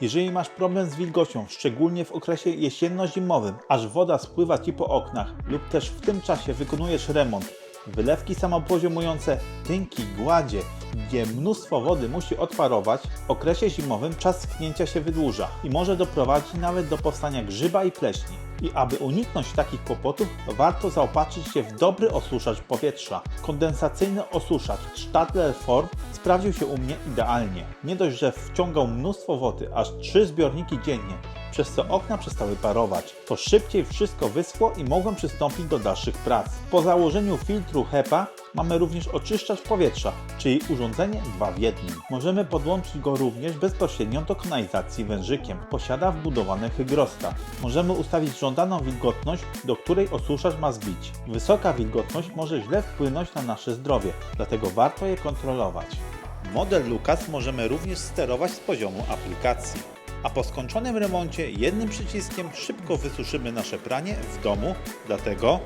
Jeżeli masz problem z wilgocią, szczególnie w okresie jesienno-zimowym, aż woda spływa Ci po oknach lub też w tym czasie wykonujesz remont, wylewki samopoziomujące, tynki, gładzie, gdzie mnóstwo wody musi odparować, w okresie zimowym czas sknięcia się wydłuża i może doprowadzić nawet do powstania grzyba i pleśni. I aby uniknąć takich kłopotów, warto zaopatrzyć się w dobry osuszacz powietrza. Kondensacyjny osuszacz Stadler Form sprawdził się u mnie idealnie. Nie dość, że wciągał mnóstwo wody, aż 3 zbiorniki dziennie, przez co okna przestały parować. To szybciej wszystko wyschło i mogłem przystąpić do dalszych prac. Po założeniu filtru HEPA mamy również oczyszczacz powietrza, czyli urządzenie dwa w jednym. Możemy podłączyć go również bezpośrednio do kanalizacji wężykiem. Posiada wbudowany hygrostat. Możemy ustawić żądaną wilgotność, do której osuszacz ma zbić. Wysoka wilgotność może źle wpłynąć na nasze zdrowie, dlatego warto je kontrolować. Model Lucas możemy również sterować z poziomu aplikacji. A po skończonym remoncie jednym przyciskiem szybko wysuszymy nasze pranie w domu, dlatego